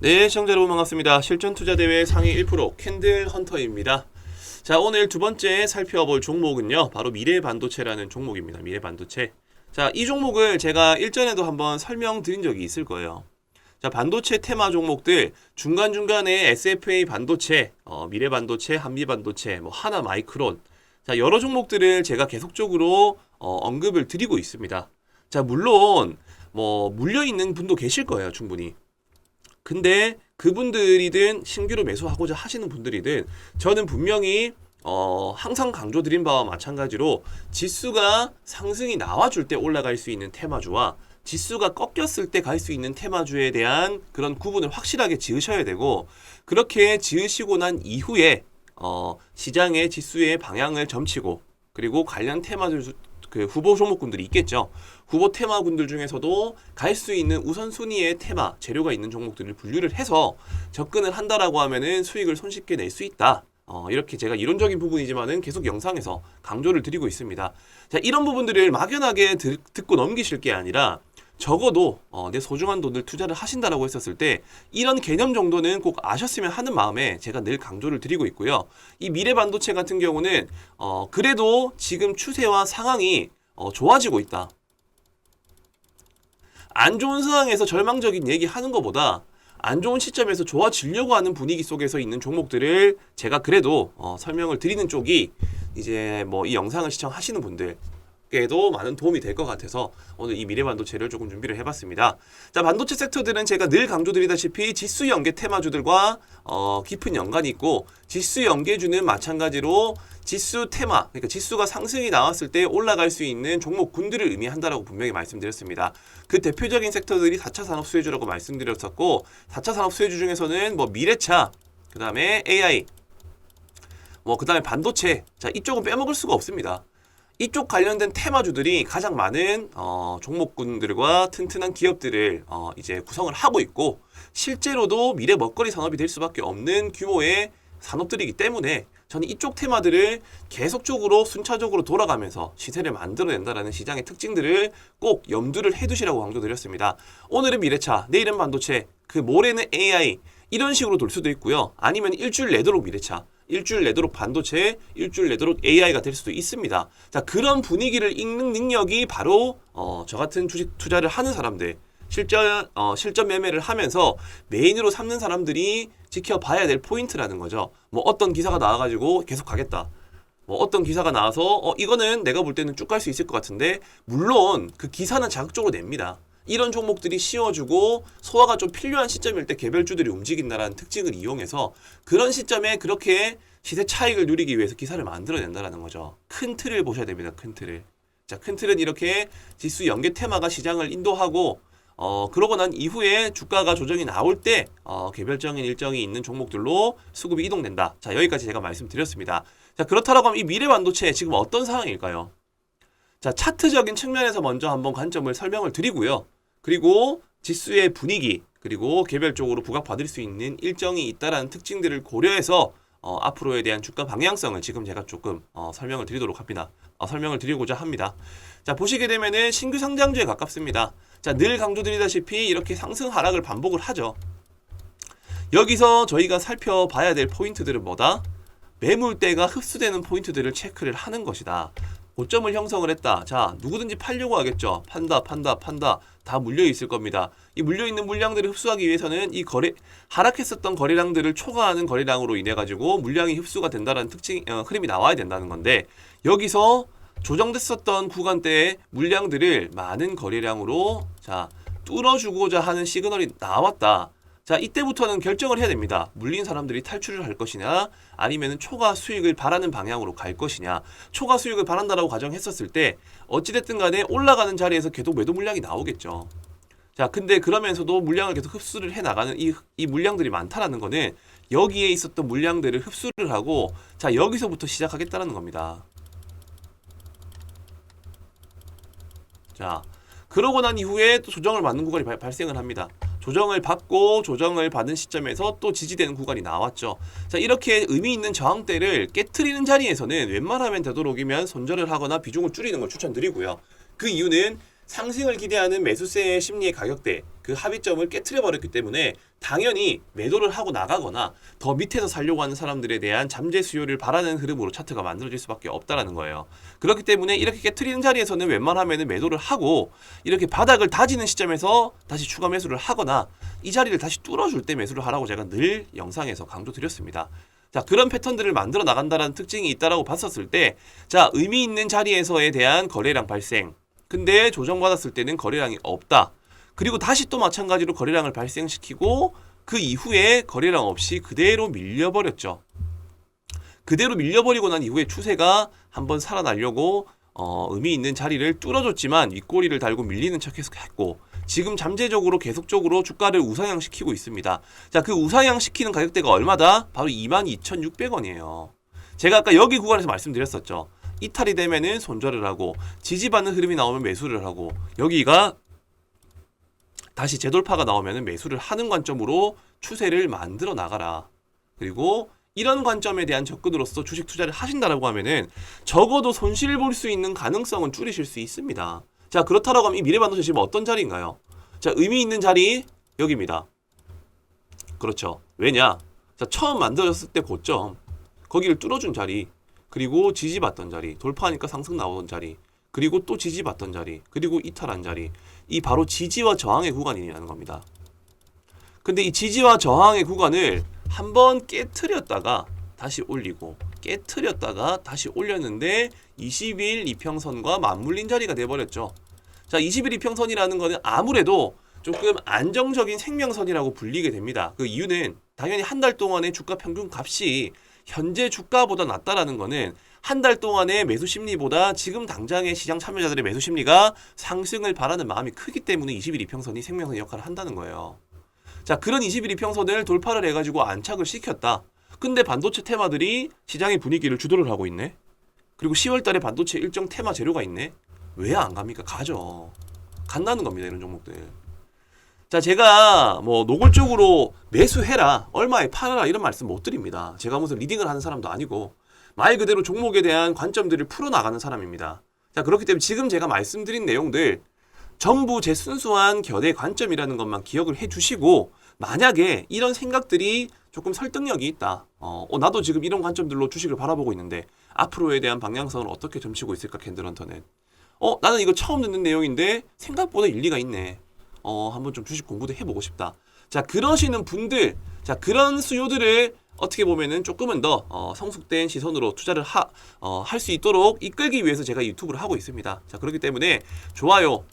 네, 시청자 여러분 반갑습니다. 실전 투자 대회 상위 1% 캔들 헌터입니다. 자, 오늘 두 번째 살펴볼 종목은요. 바로 미래 반도체라는 종목입니다. 미래 반도체. 자, 이 종목을 제가 일전에도 한번 설명드린 적이 있을 거예요. 자, 반도체 테마 종목들 중간중간에 SFA 반도체, 어, 미래 반도체, 한미 반도체, 뭐 하나 마이크론. 자, 여러 종목들을 제가 계속적으로 어, 언급을 드리고 있습니다. 자, 물론 뭐 물려 있는 분도 계실 거예요, 충분히. 근데 그분들이든 신규로 매수하고자 하시는 분들이든 저는 분명히 어, 항상 강조드린 바와 마찬가지로 지수가 상승이 나와줄 때 올라갈 수 있는 테마주와 지수가 꺾였을 때 갈 수 있는 테마주에 대한 그런 구분을 확실하게 지으셔야 되고 그렇게 지으시고 난 이후에 어, 시장의 지수의 방향을 점치고 그리고 관련 테마주 그 후보 종목군들이 있겠죠. 후보 테마군들 중에서도 갈 수 있는 우선순위의 테마, 재료가 있는 종목들을 분류를 해서 접근을 한다라고 하면은 수익을 손쉽게 낼 수 있다. 어, 이렇게 제가 이론적인 부분이지만은 계속 영상에서 강조를 드리고 있습니다. 자, 이런 부분들을 막연하게 드- 듣고 넘기실 게 아니라 적어도 어, 내 소중한 돈을 투자를 하신다라고 했었을 때 이런 개념 정도는 꼭 아셨으면 하는 마음에 제가 늘 강조를 드리고 있고요. 이 미래 반도체 같은 경우는 어, 그래도 지금 추세와 상황이 어, 좋아지고 있다. 안 좋은 상황에서 절망적인 얘기 하는 것보다 안 좋은 시점에서 좋아지려고 하는 분위기 속에서 있는 종목들을 제가 그래도 어, 설명을 드리는 쪽이 이제 뭐 이 영상을 시청하시는 분들 께도 많은 도움이 될 것 같아서 오늘 이 미래 반도체를 조금 준비를 해봤습니다. 자 반도체 섹터들은 제가 늘 강조드리다시피 지수 연계 테마주들과 어, 깊은 연관이 있고 지수 연계주는 마찬가지로 지수 테마 그러니까 지수가 상승이 나왔을 때 올라갈 수 있는 종목군들을 의미한다라고 분명히 말씀드렸습니다. 그 대표적인 섹터들이 4차 산업 수혜주라고 말씀드렸었고 4차 산업 수혜주 중에서는 뭐 미래차 그다음에 AI 뭐 그다음에 반도체 자 이쪽은 빼먹을 수가 없습니다. 이쪽 관련된 테마주들이 가장 많은 어, 종목군들과 튼튼한 기업들을 어, 이제 구성을 하고 있고 실제로도 미래 먹거리 산업이 될 수밖에 없는 규모의 산업들이기 때문에 저는 이쪽 테마들을 계속적으로 순차적으로 돌아가면서 시세를 만들어낸다라는 시장의 특징들을 꼭 염두를 해두시라고 강조드렸습니다. 오늘은 미래차, 내일은 반도체, 그 모레는 AI 이런 식으로 돌 수도 있고요. 아니면 일주일 내도록 미래차, 일주일 내도록 반도체, 일주일 내도록 AI가 될 수도 있습니다. 자 그런 분위기를 읽는 능력이 바로 어, 저 같은 주식 투자를 하는 사람들 실전 어, 실전 매매를 하면서 메인으로 삼는 사람들이 지켜봐야 될 포인트라는 거죠. 뭐 어떤 기사가 나와가지고 계속 가겠다. 뭐 어떤 기사가 나와서 어 이거는 내가 볼 때는 쭉 갈 수 있을 것 같은데 물론 그 기사는 자극적으로 냅니다. 이런 종목들이 씌워주고 소화가 좀 필요한 시점일 때 개별주들이 움직인다라는 특징을 이용해서 그런 시점에 그렇게 시세 차익을 누리기 위해서 기사를 만들어낸다라는 거죠. 큰 틀을 보셔야 됩니다. 큰 틀을. 자, 큰 틀은 이렇게 지수 연계 테마가 시장을 인도하고 어, 그러고 난 이후에 주가가 조정이 나올 때 어, 개별적인 일정이 있는 종목들로 수급이 이동된다. 자, 여기까지 제가 말씀드렸습니다. 자, 그렇다라고 하면 이 미래 반도체 지금 어떤 상황일까요? 자, 차트적인 측면에서 먼저 한번 관점을 설명을 드리고요. 그리고 지수의 분위기, 그리고 개별적으로 부각받을 수 있는 일정이 있다라는 특징들을 고려해서 어, 앞으로에 대한 주가 방향성을 지금 제가 조금 어, 설명을 드리도록 합니다. 어, 설명을 드리고자 합니다. 자, 보시게 되면은 신규 상장주에 가깝습니다. 자, 늘 강조드리다시피 이렇게 상승 하락을 반복을 하죠. 여기서 저희가 살펴봐야 될 포인트들은 뭐다? 매물대가 흡수되는 포인트들을 체크를 하는 것이다. 고점을 형성을 했다. 자, 누구든지 팔려고 하겠죠. 판다, 판다, 판다. 다 물려 있을 겁니다. 이 물려 있는 물량들을 흡수하기 위해서는 이 거래 하락했었던 거래량들을 초과하는 거래량으로 인해 가지고 물량이 흡수가 된다는 특징 어, 흐름이 나와야 된다는 건데 여기서 조정됐었던 구간대의 물량들을 많은 거래량으로 자 뚫어주고자 하는 시그널이 나왔다. 자 이때부터는 결정을 해야 됩니다. 물린 사람들이 탈출을 할 것이냐 아니면은 초과 수익을 바라는 방향으로 갈 것이냐 초과 수익을 바란다라고 가정했었을 때 어찌됐든 간에 올라가는 자리에서 계속 매도 물량이 나오겠죠. 자 근데 그러면서도 물량을 계속 흡수를 해 나가는 이, 이 물량들이 많다라는 거는 여기에 있었던 물량들을 흡수를 하고 자 여기서부터 시작하겠다라는 겁니다. 자, 그러고 난 이후에 또 조정을 받는 구간이 발, 발생을 합니다. 조정을 받고 조정을 받은 시점에서 또 지지되는 구간이 나왔죠. 자, 이렇게 의미 있는 저항대를 깨트리는 자리에서는 웬만하면 되도록이면 손절을 하거나 비중을 줄이는 걸 추천드리고요. 그 이유는 상승을 기대하는 매수세의 심리의 가격대 그 합의점을 깨트려 버렸기 때문에 당연히 매도를 하고 나가거나 더 밑에서 살려고 하는 사람들에 대한 잠재 수요를 바라는 흐름으로 차트가 만들어질 수밖에 없다라는 거예요. 그렇기 때문에 이렇게 깨트리는 자리에서는 웬만하면 매도를 하고 이렇게 바닥을 다지는 시점에서 다시 추가 매수를 하거나 이 자리를 다시 뚫어줄 때 매수를 하라고 제가 늘 영상에서 강조드렸습니다. 자 그런 패턴들을 만들어 나간다는 특징이 있다라고 봤었을 때 자 의미 있는 자리에서에 대한 거래량 발생 근데 조정받았을 때는 거래량이 없다 그리고 다시 또 마찬가지로 거래량을 발생시키고 그 이후에 거래량 없이 그대로 밀려버렸죠 그대로 밀려버리고 난 이후에 추세가 한번 살아나려고 어, 의미 있는 자리를 뚫어줬지만 윗꼬리를 달고 밀리는 척 계속 했고 지금 잠재적으로 계속적으로 주가를 우상향 시키고 있습니다. 자, 그 우상향 시키는 가격대가 얼마다? 바로 22,600원이에요. 제가 아까 여기 구간에서 말씀드렸었죠. 이탈이 되면은 손절을 하고 지지받는 흐름이 나오면 매수를 하고 여기가 다시 재돌파가 나오면은 매수를 하는 관점으로 추세를 만들어 나가라. 그리고 이런 관점에 대한 접근으로서 주식 투자를 하신다라고 하면은 적어도 손실을 볼수 있는 가능성은 줄이실 수 있습니다. 자, 그렇다라고 하면 이 미래반도체 지금 어떤 자리인가요? 자, 의미 있는 자리 여기입니다. 그렇죠. 왜냐? 자, 처음 만들어졌을 때 고점 거기를 뚫어준 자리 그리고 지지받던 자리 돌파하니까 상승 나오던 자리 그리고 또 지지받던 자리 그리고 이탈한 자리 이 바로 지지와 저항의 구간이라는 겁니다. 근데 이 지지와 저항의 구간을 한번 깨트렸다가 다시 올리고 깨트렸다가 다시 올렸는데 20일 이평선과 맞물린 자리가 돼버렸죠. 자, 20일 이평선이라는 거는 아무래도 조금 안정적인 생명선이라고 불리게 됩니다. 그 이유는 당연히 한 달 동안의 주가 평균 값이 현재 주가보다 낮다라는 거는 한 달 동안의 매수 심리보다 지금 당장의 시장 참여자들의 매수 심리가 상승을 바라는 마음이 크기 때문에 20일 이평선이 생명선 역할을 한다는 거예요. 자, 그런 21 이평선을 돌파를 해가지고 안착을 시켰다. 근데 반도체 테마들이 시장의 분위기를 주도를 하고 있네. 그리고 10월 달에 반도체 일정 테마 재료가 있네. 왜 안 갑니까? 가죠. 간다는 겁니다. 이런 종목들. 자, 제가 뭐 노골적으로 매수해라, 얼마에 팔아라 이런 말씀 못 드립니다. 제가 무슨 리딩을 하는 사람도 아니고 말 그대로 종목에 대한 관점들을 풀어 나가는 사람입니다. 자, 그렇기 때문에 지금 제가 말씀드린 내용들 전부 제 순수한 견해 관점이라는 것만 기억을 해 주시고 만약에 이런 생각들이 조금 설득력이 있다. 어, 어, 나도 지금 이런 관점들로 주식을 바라보고 있는데 앞으로에 대한 방향성을 어떻게 점치고 있을까 캔들헌터는 어 나는 이거 처음 듣는 내용인데 생각보다 일리가 있네. 어 한번 좀 주식 공부도 해보고 싶다. 자 그러시는 분들 자 그런 수요들을 어떻게 보면은 조금은 더 어, 성숙된 시선으로 투자를 하, 어, 할 수 있도록 이끌기 위해서 제가 유튜브를 하고 있습니다. 자 그렇기 때문에 좋아요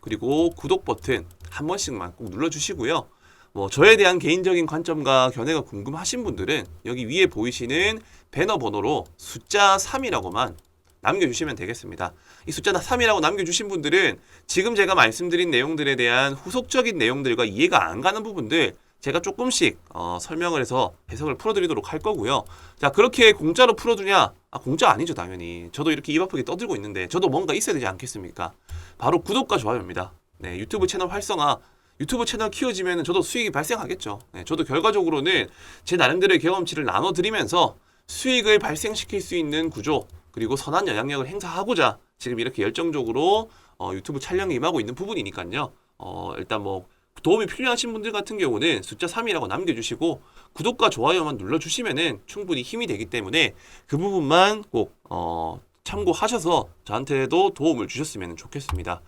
그리고 구독 버튼 한 번씩만 꼭 눌러주시고요. 뭐 저에 대한 개인적인 관점과 견해가 궁금하신 분들은 여기 위에 보이시는 배너 번호로 숫자 3이라고만 남겨주시면 되겠습니다. 이 숫자 3이라고 남겨주신 분들은 지금 제가 말씀드린 내용들에 대한 후속적인 내용들과 이해가 안 가는 부분들 제가 조금씩 어, 설명을 해서 해석을 풀어드리도록 할 거고요. 자 그렇게 공짜로 풀어주냐? 아 공짜 아니죠 당연히. 저도 이렇게 입 아프게 떠들고 있는데 저도 뭔가 있어야 되지 않겠습니까? 바로 구독과 좋아요입니다. 네 유튜브 채널 활성화 유튜브 채널 키워지면 저도 수익이 발생하겠죠. 네, 저도 결과적으로는 제 나름대로의 경험치를 나눠드리면서 수익을 발생시킬 수 있는 구조 그리고 선한 영향력을 행사하고자 지금 이렇게 열정적으로 어, 유튜브 촬영에 임하고 있는 부분이니까요. 어, 일단 뭐 도움이 필요하신 분들 같은 경우는 숫자 3이라고 남겨주시고 구독과 좋아요만 눌러주시면은 충분히 힘이 되기 때문에 그 부분만 꼭 어, 참고하셔서 저한테도 도움을 주셨으면 좋겠습니다.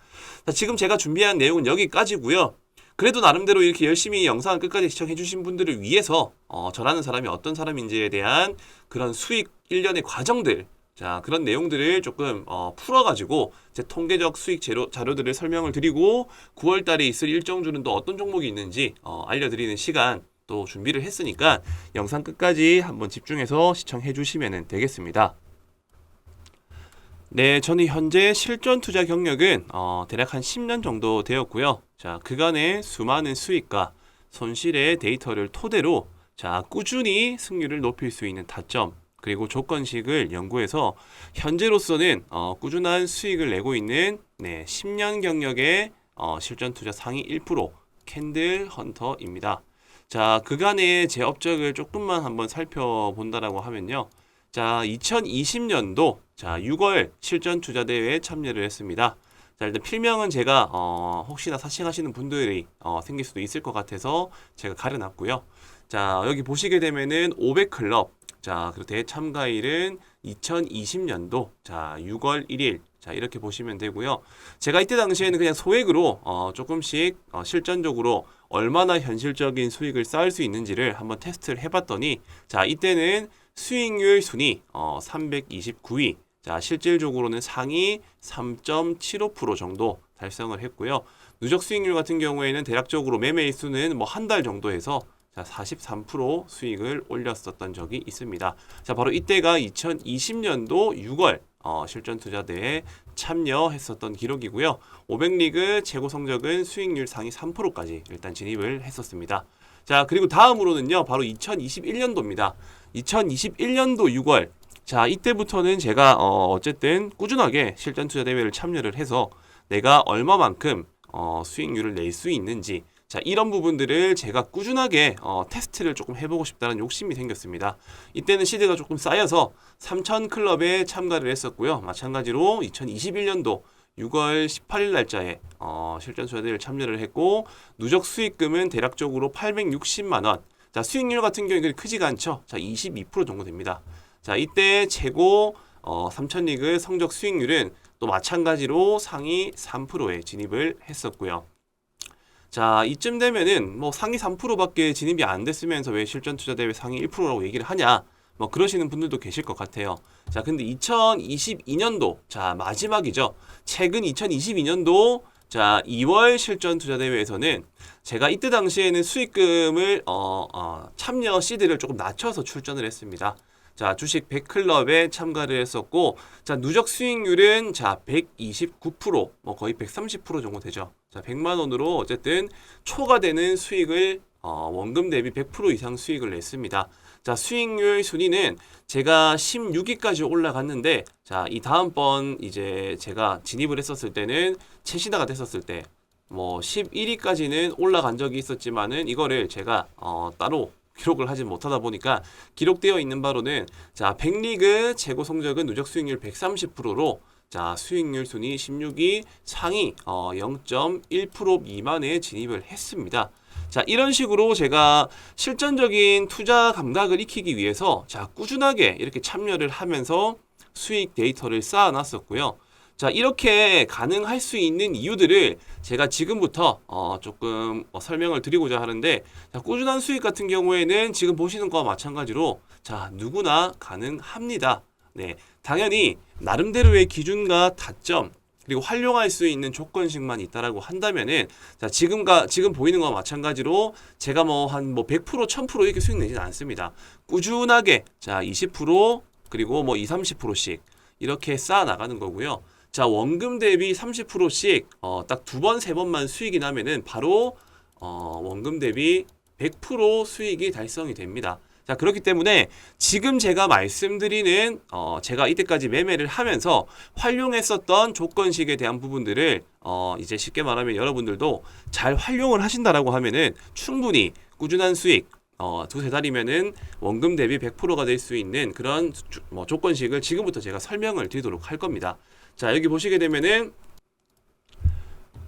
자, 지금 제가 준비한 내용은 여기까지고요. 그래도 나름대로 이렇게 열심히 영상을 끝까지 시청해주신 분들을 위해서 어, 저라는 사람이 어떤 사람인지에 대한 그런 수익 일련의 과정들 자 그런 내용들을 조금 어, 풀어가지고 제 통계적 수익 재료, 자료들을 설명을 드리고 9월 달에 있을 일정주는 또 어떤 종목이 있는지 어, 알려드리는 시간 또 준비를 했으니까 영상 끝까지 한번 집중해서 시청해 주시면 되겠습니다. 네, 저는 현재 실전 투자 경력은 어, 대략 한 10년 정도 되었고요. 자, 그간의 수많은 수익과 손실의 데이터를 토대로 자, 꾸준히 승률을 높일 수 있는 타점 그리고 조건식을 연구해서 현재로서는 어, 꾸준한 수익을 내고 있는 네, 10년 경력의 어, 실전 투자 상위 1% 캔들 헌터입니다. 자, 그간의 제 업적을 조금만 한번 살펴본다라고 하면요. 자, 2020년도 자, 6월 실전 투자 대회에 참여를 했습니다. 자 일단 필명은 제가 어, 혹시나 사칭하시는 분들이 어, 생길 수도 있을 것 같아서 제가 가려놨고요. 자 여기 보시게 되면은 500클럽 자 그리고 대참가일은 2020년도 자 6월 1일 자 이렇게 보시면 되고요. 제가 이때 당시에는 그냥 소액으로 어, 조금씩 어, 실전적으로 얼마나 현실적인 수익을 쌓을 수 있는지를 한번 테스트를 해봤더니 자 이때는 수익률 순위 어, 329위 자 실질적으로는 상위 3.75% 정도 달성을 했고요. 누적 수익률 같은 경우에는 대략적으로 매매 일 수는 뭐 한 달 정도 해서 자, 43% 수익을 올렸었던 적이 있습니다. 자, 바로 이때가 2020년도 6월 어, 실전 투자대에 참여했었던 기록이고요. 500리그 최고 성적은 수익률 상위 3%까지 일단 진입을 했었습니다. 자, 그리고 다음으로는요. 바로 2021년도입니다. 2021년도 6월 자, 이때부터는 제가 어, 어쨌든 꾸준하게 실전 투자 대회를 참여를 해서 내가 얼마만큼 어, 수익률을 낼 수 있는지 자 이런 부분들을 제가 꾸준하게 어, 테스트를 조금 해보고 싶다는 욕심이 생겼습니다. 이때는 시드가 조금 쌓여서 3천 클럽에 참가를 했었고요. 마찬가지로 2021년도 6월 18일 날짜에 어, 실전 투자대회를 참여를 했고 누적 수익금은 대략적으로 860만 원. 자 수익률 같은 경우는 크지가 않죠. 자22% 정도 됩니다. 자 이때 최고 어, 3천 리그 성적 수익률은 또 마찬가지로 상위 3%에 진입을 했었고요. 자, 이쯤 되면은 뭐 상위 3%밖에 진입이 안 됐으면서 왜 실전 투자 대회 상위 1%라고 얘기를 하냐? 뭐 그러시는 분들도 계실 것 같아요. 자, 근데 2022년도 자, 마지막이죠. 최근 2022년도 자, 2월 실전 투자 대회에서는 제가 이때 당시에는 수익금을 어, 어, 참여 시드를 조금 낮춰서 출전을 했습니다. 자, 주식 100클럽에 참가를 했었고, 자, 누적 수익률은 자, 129%, 뭐 거의 130% 정도 되죠. 자, 100만 원으로 어쨌든 초과되는 수익을 어, 원금 대비 100% 이상 수익을 냈습니다. 자, 수익률 순위는 제가 16위까지 올라갔는데, 자, 이 다음번 이제 제가 진입을 했었을 때는 최신화가 됐었을 때, 뭐 11위까지는 올라간 적이 있었지만은 이거를 제가 어, 따로 기록을 하지 못하다 보니까 기록되어 있는 바로는 자, 100리그 최고 성적은 누적 수익률 130%로 자, 수익률 순위 16위 상위 어, 0.1% 미만에 진입을 했습니다. 자, 이런 식으로 제가 실전적인 투자 감각을 익히기 위해서 자, 꾸준하게 이렇게 참여를 하면서 수익 데이터를 쌓아 놨었고요. 자, 이렇게 가능할 수 있는 이유들을 제가 지금부터 어, 조금 어, 설명을 드리고자 하는데, 자, 꾸준한 수익 같은 경우에는 지금 보시는 거와 마찬가지로, 자, 누구나 가능합니다. 네. 당연히, 나름대로의 기준과 다점, 그리고 활용할 수 있는 조건식만 있다라고 한다면은, 자, 지금과, 지금 보이는 거와 마찬가지로, 제가 뭐, 한 뭐, 100%, 1000% 이렇게 수익 내지는 않습니다. 꾸준하게, 자, 20%, 그리고 뭐, 20, 30%씩, 이렇게 쌓아 나가는 거고요. 자, 원금 대비 30%씩 어, 딱 두 번, 세 번만 수익이 나면은 바로 어, 원금 대비 100% 수익이 달성이 됩니다. 자, 그렇기 때문에 지금 제가 말씀드리는 어, 제가 이때까지 매매를 하면서 활용했었던 조건식에 대한 부분들을 어, 이제 쉽게 말하면 여러분들도 잘 활용을 하신다라고 하면은 충분히 꾸준한 수익 어, 두세 달이면은 원금 대비 100%가 될 수 있는 그런 주, 뭐 조건식을 지금부터 제가 설명을 드리도록 할 겁니다. 자, 여기 보시게 되면은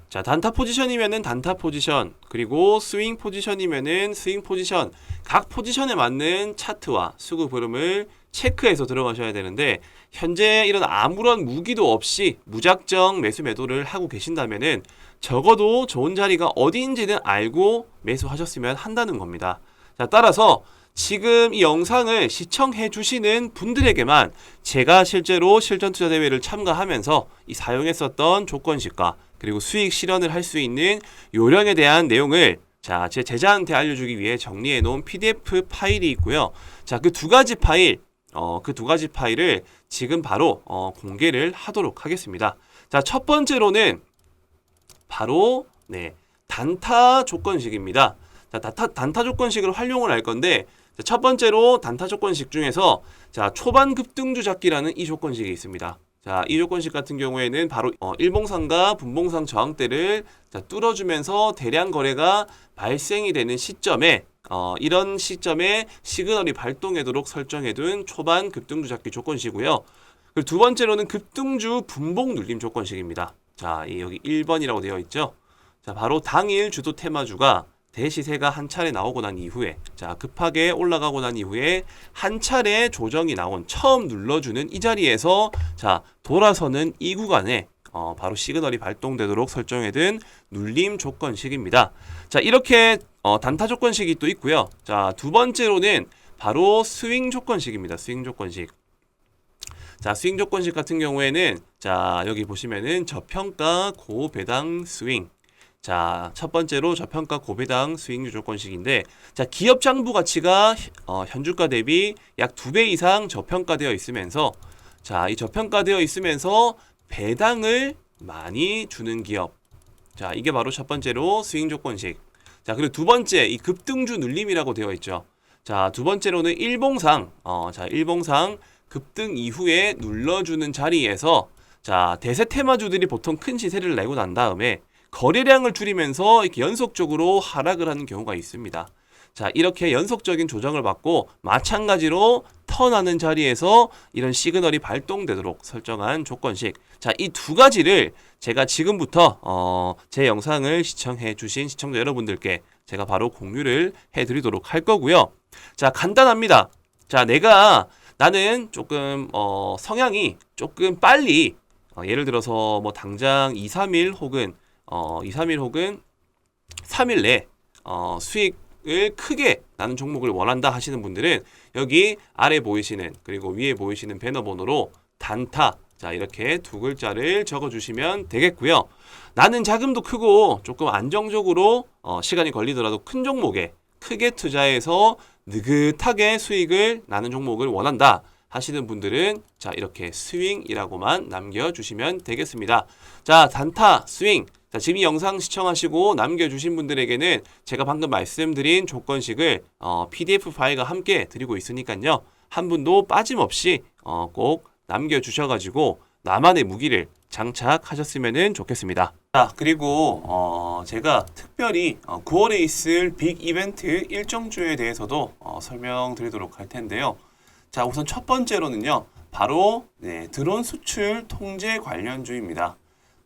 자, 단타 포지션이면은 단타 포지션, 그리고 스윙 포지션이면은 스윙 포지션, 각 포지션에 맞는 차트와 수급 흐름을 체크해서 들어가셔야 되는데 현재 이런 아무런 무기도 없이 무작정 매수 매도를 하고 계신다면은 적어도 좋은 자리가 어디인지는 알고 매수하셨으면 한다는 겁니다. 자, 따라서 지금 이 영상을 시청해 주시는 분들에게만 제가 실제로 실전 투자 대회를 참가하면서 이 사용했었던 조건식과 그리고 수익 실현을 할 수 있는 요령에 대한 내용을 자, 제 제자한테 알려주기 위해 정리해 놓은 PDF 파일이 있고요. 자, 그 두 가지 파일, 어, 그 두 가지 파일을 지금 바로 어, 공개를 하도록 하겠습니다. 자, 첫 번째로는 바로 네, 단타 조건식입니다. 자, 단타, 단타 조건식을 활용을 할 건데 자, 첫 번째로 단타 조건식 중에서 자, 초반 급등주 잡기라는 이 조건식이 있습니다. 자, 이 조건식 같은 경우에는 바로 어, 일봉상과 분봉상 저항대를 자, 뚫어주면서 대량 거래가 발생이 되는 시점에 어, 이런 시점에 시그널이 발동하도록 설정해둔 초반 급등주 잡기 조건식이고요. 그리고 두 번째로는 급등주 분봉 눌림 조건식입니다. 자, 이 여기 1번이라고 되어 있죠. 자, 바로 당일 주도 테마주가 대시세가 한 차례 나오고 난 이후에 자, 급하게 올라가고 난 이후에 한 차례 조정이 나온 처음 눌러주는 이 자리에서 자, 돌아서는 이 구간에 어, 바로 시그널이 발동되도록 설정해둔 눌림 조건식입니다. 자, 이렇게 어, 단타 조건식이 또 있고요. 자, 두 번째로는 바로 스윙 조건식입니다. 스윙 조건식. 자, 스윙 조건식 같은 경우에는 자, 여기 보시면은 저평가 고배당 스윙. 자, 첫 번째로 저평가 고배당 스윙 조건식인데 자, 기업 장부 가치가 어, 현주가 대비 약 두 배 이상 저평가되어 있으면서 자, 이 저평가되어 있으면서 배당을 많이 주는 기업. 자, 이게 바로 첫 번째로 스윙 조건식. 자, 그리고 두 번째 이 급등주 눌림이라고 되어 있죠. 자, 두 번째로는 일봉상. 어, 자, 일봉상 급등 이후에 눌러주는 자리에서 자, 대세 테마주들이 보통 큰 시세를 내고 난 다음에 거래량을 줄이면서 이렇게 연속적으로 하락을 하는 경우가 있습니다. 자, 이렇게 연속적인 조정을 받고 마찬가지로 턴하는 자리에서 이런 시그널이 발동되도록 설정한 조건식. 자, 이 두 가지를 제가 지금부터 어, 제 영상을 시청해 주신 시청자 여러분들께 제가 바로 공유를 해 드리도록 할 거고요. 자, 간단합니다. 자, 내가 나는 조금 어, 성향이 조금 빨리 어, 예를 들어서 뭐 당장 2, 3일 혹은 어, 2, 3일 혹은 3일 내 어, 수익을 크게 나는 종목을 원한다 하시는 분들은 여기 아래 보이시는 그리고 위에 보이시는 배너 번호로 단타 자 이렇게 두 글자를 적어주시면 되겠고요. 나는 자금도 크고 조금 안정적으로 어, 시간이 걸리더라도 큰 종목에 크게 투자해서 느긋하게 수익을 나는 종목을 원한다 하시는 분들은 자 이렇게 스윙이라고만 남겨주시면 되겠습니다. 자 단타 스윙 자, 지금 이 영상 시청하시고 남겨주신 분들에게는 제가 방금 말씀드린 조건식을 어, PDF 파일과 함께 드리고 있으니까요. 한 분도 빠짐없이 어, 꼭 남겨주셔가지고 나만의 무기를 장착하셨으면 좋겠습니다. 자, 그리고 어, 제가 특별히 어, 9월에 있을 빅 이벤트 일정주에 대해서도 어, 설명드리도록 할 텐데요. 자, 우선 첫 번째로는요. 바로 네, 드론 수출 통제 관련주입니다.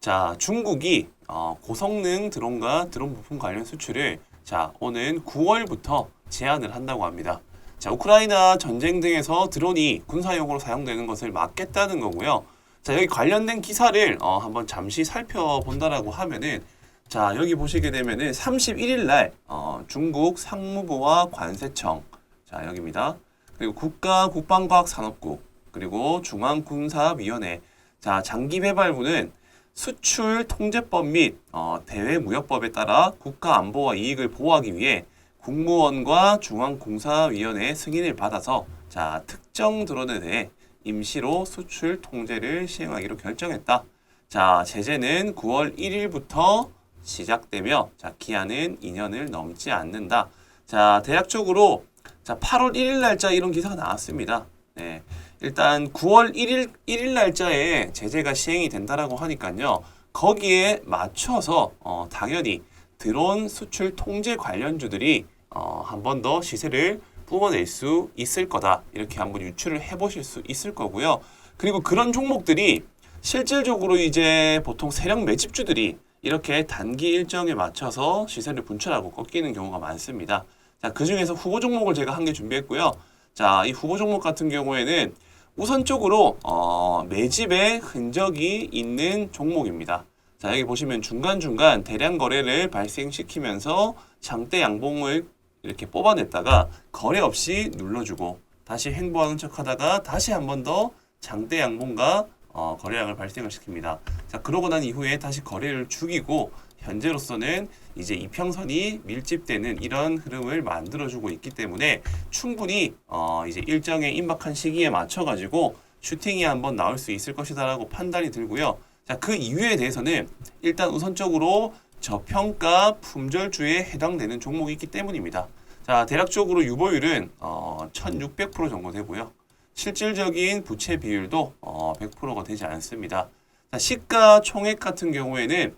자, 중국이 어, 고성능 드론과 드론 부품 관련 수출을 자, 오는 9월부터 제한을 한다고 합니다. 자, 우크라이나 전쟁 등에서 드론이 군사용으로 사용되는 것을 막겠다는 거고요. 자, 여기 관련된 기사를 어, 한번 잠시 살펴본다라고 하면은 자, 여기 보시게 되면은 31일 날 어, 중국 상무부와 관세청 자, 여기입니다. 그리고 국가 국방과학산업국 그리고 중앙군사위원회 자, 장기배발부는 수출 통제법 및 어, 대외무역법에 따라 국가 안보와 이익을 보호하기 위해 국무원과 중앙공사위원회의 승인을 받아서 자 특정 드론에 대해 임시로 수출 통제를 시행하기로 결정했다. 자 제재는 9월 1일부터 시작되며 자 기한은 2년을 넘지 않는다. 자 대략적으로 자 8월 1일 날짜 이런 기사가 나왔습니다. 네. 일단 9월 1일 1일 날짜에 제재가 시행이 된다라고 하니까요. 거기에 맞춰서 어, 당연히 드론 수출 통제 관련주들이 어, 한 번 더 시세를 뿜어낼 수 있을 거다. 이렇게 한번 유추를 해보실 수 있을 거고요. 그리고 그런 종목들이 실질적으로 이제 보통 세력 매집주들이 이렇게 단기 일정에 맞춰서 시세를 분출하고 꺾이는 경우가 많습니다. 자, 그 중에서 후보 종목을 제가 한 개 준비했고요. 자, 이 후보 종목 같은 경우에는 우선적으로 어, 매집의 흔적이 있는 종목입니다. 자, 여기 보시면 중간중간 대량 거래를 발생시키면서 장대 양봉을 이렇게 뽑아냈다가 거래 없이 눌러주고 다시 횡보하는 척 하다가 다시 한 번 더 장대 양봉과 어, 거래량을 발생을 시킵니다. 자, 그러고 난 이후에 다시 거래를 죽이고 현재로서는 이제 이평선이 밀집되는 이런 흐름을 만들어주고 있기 때문에 충분히 어 이제 일정에 임박한 시기에 맞춰가지고 슈팅이 한번 나올 수 있을 것이다라고 판단이 들고요. 자, 그 이유에 대해서는 일단 우선적으로 저평가 품절주에 해당되는 종목이 있기 때문입니다. 자, 대략적으로 유보율은 어, 1600% 정도 되고요. 실질적인 부채 비율도 어, 100%가 되지 않습니다. 자, 시가 총액 같은 경우에는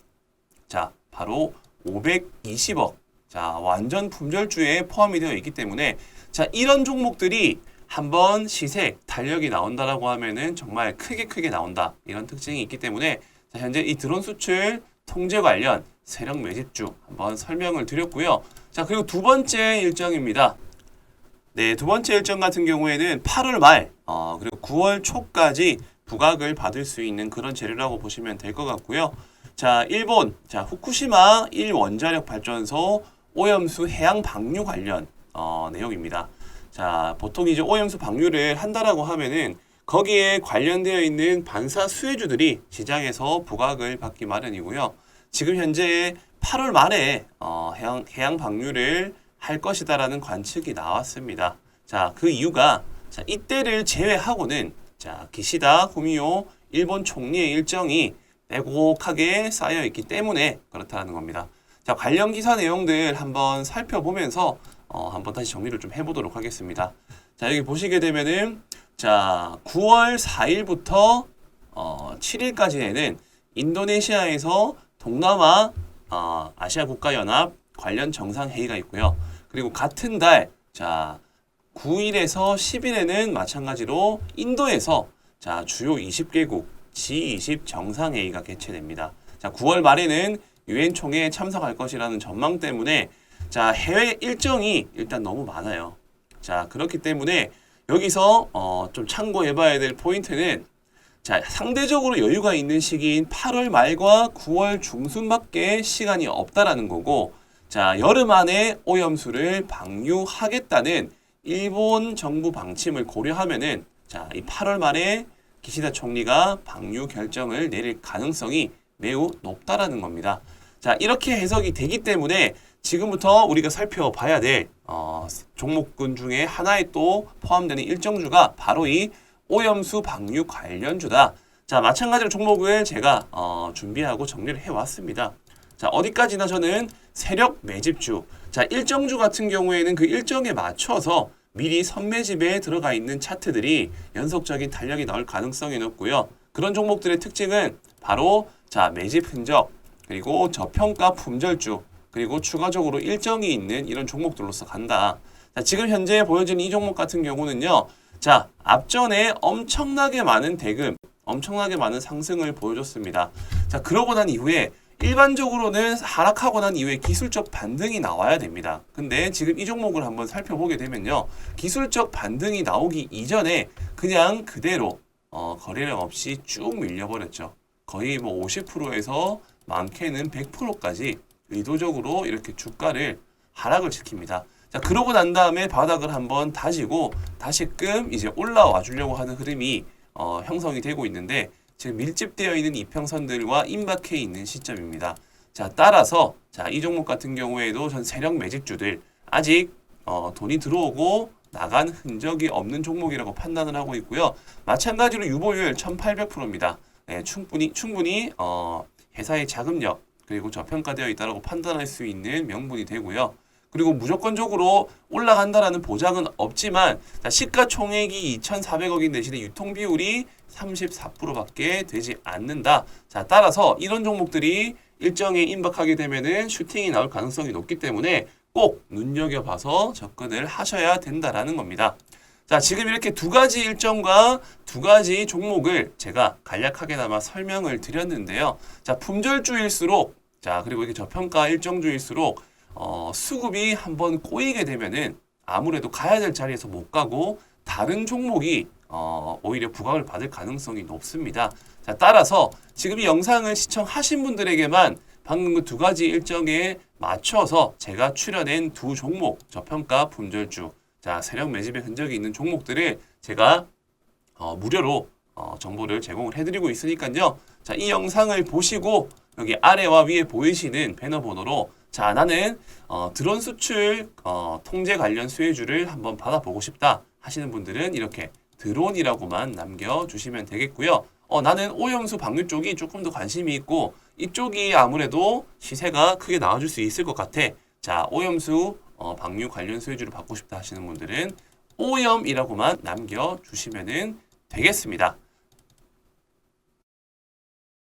자, 바로 520억. 자, 완전 품절주에 포함이 되어 있기 때문에 자, 이런 종목들이 한번 시세 탄력이 나온다라고 하면은 정말 크게 크게 나온다. 이런 특징이 있기 때문에 자, 자, 현재 이 드론 수출 통제 관련 세력 매집주 한번 설명을 드렸고요. 자, 그리고 두 번째 일정입니다. 네, 두 번째 일정 같은 경우에는 8월 말, 어, 그리고 9월 초까지 부각을 받을 수 있는 그런 재료라고 보시면 될 것 같고요. 자, 일본, 자, 후쿠시마 1원자력 발전소 오염수 해양 방류 관련 어, 내용입니다. 자, 보통 이제 오염수 방류를 한다라고 하면은 거기에 관련되어 있는 반사 수혜주들이 시장에서 부각을 받기 마련이고요. 지금 현재 8월 말에 어, 해양, 해양 방류를 할 것이다라는 관측이 나왔습니다. 자, 그 이유가 자, 이때를 제외하고는 자, 기시다 후미오 일본 총리의 일정이 빼곡하게 쌓여 있기 때문에 그렇다는 겁니다. 자, 관련 기사 내용들 한번 살펴보면서 어, 한번 다시 정리를 좀 해보도록 하겠습니다. 자, 여기 보시게 되면은 자, 9월 4일부터 어, 7일까지에는 인도네시아에서 동남아 어, 아시아 국가 연합 관련 정상 회의가 있고요. 그리고 같은 달, 자, 9일에서 10일에는 마찬가지로 인도에서 자, 주요 20개국 G20 정상회의가 개최됩니다. 자, 9월 말에는 유엔 총회에 참석할 것이라는 전망 때문에 자, 해외 일정이 일단 너무 많아요. 자, 그렇기 때문에 여기서 어, 좀 참고해 봐야 될 포인트는 자, 상대적으로 여유가 있는 시기인 8월 말과 9월 중순밖에 시간이 없다라는 거고 자, 여름 안에 오염수를 방류하겠다는 일본 정부 방침을 고려하면은 자, 이 8월 말에 기시다 총리가 방류 결정을 내릴 가능성이 매우 높다라는 겁니다. 자, 이렇게 해석이 되기 때문에 지금부터 우리가 살펴봐야 될 어, 종목군 중에 하나에 또 포함되는 일정주가 바로 이 오염수 방류 관련주다. 자, 마찬가지로 종목을 제가 어, 준비하고 정리를 해왔습니다. 자, 어디까지나 저는 세력 매집주. 자, 일정주 같은 경우에는 그 일정에 맞춰서 미리 선매집에 들어가 있는 차트들이 연속적인 탄력이 나올 가능성이 높고요. 그런 종목들의 특징은 바로 자, 매집 흔적, 그리고 저평가 품절주, 그리고 추가적으로 일정이 있는 이런 종목들로서 간다. 자, 지금 현재 보여지는 이 종목 같은 경우는요. 자, 앞전에 엄청나게 많은 대금, 엄청나게 많은 상승을 보여줬습니다. 자, 그러고 난 이후에 일반적으로는 하락하고 난 이후에 기술적 반등이 나와야 됩니다. 근데 지금 이 종목을 한번 살펴보게 되면요. 기술적 반등이 나오기 이전에 그냥 그대로 어, 거래량 없이 쭉 밀려버렸죠. 거의 뭐 50%에서 많게는 100%까지 의도적으로 이렇게 주가를 하락을 시킵니다. 자, 그러고 난 다음에 바닥을 한번 다지고 다시금 이제 올라와 주려고 하는 흐름이 어, 형성이 되고 있는데 지금 밀집되어 있는 이평선들과 임박해 있는 시점입니다. 자, 따라서 자, 이 종목 같은 경우에도 전 세력 매집주들 아직 어, 돈이 들어오고 나간 흔적이 없는 종목이라고 판단을 하고 있고요. 마찬가지로 유보율 1800%입니다. 네, 충분히 충분히 어, 회사의 자금력 그리고 저평가되어 있다고 판단할 수 있는 명분이 되고요. 그리고 무조건적으로 올라간다라는 보장은 없지만 자, 시가총액이 2,400억인 대신에 유통 비율이 34%밖에 되지 않는다. 자, 따라서 이런 종목들이 일정에 임박하게 되면은 슈팅이 나올 가능성이 높기 때문에 꼭 눈여겨봐서 접근을 하셔야 된다라는 겁니다. 자, 지금 이렇게 두 가지 일정과 두 가지 종목을 제가 간략하게나마 설명을 드렸는데요. 자, 품절주일수록 자, 그리고 이게 저평가 일정주일수록 어, 수급이 한번 꼬이게 되면은 아무래도 가야 될 자리에서 못 가고 다른 종목이 어, 오히려 부각을 받을 가능성이 높습니다. 자, 따라서 지금 이 영상을 시청하신 분들에게만 방금 그 두 가지 일정에 맞춰서 제가 출연한 두 종목 저평가 품절주 자 세력 매집의 흔적이 있는 종목들을 제가 어, 무료로 어, 정보를 제공을 해드리고 있으니까요. 자, 이 영상을 보시고 여기 아래와 위에 보이시는 배너 번호로 자, 나는 어, 드론 수출 어, 통제 관련 수혜주를 한번 받아보고 싶다 하시는 분들은 이렇게 드론이라고만 남겨주시면 되겠고요. 어, 나는 오염수 방류 쪽이 조금 더 관심이 있고 이쪽이 아무래도 시세가 크게 나와줄 수 있을 것 같아. 자, 오염수 어, 방류 관련 수혜주를 받고 싶다 하시는 분들은 오염이라고만 남겨주시면 되겠습니다.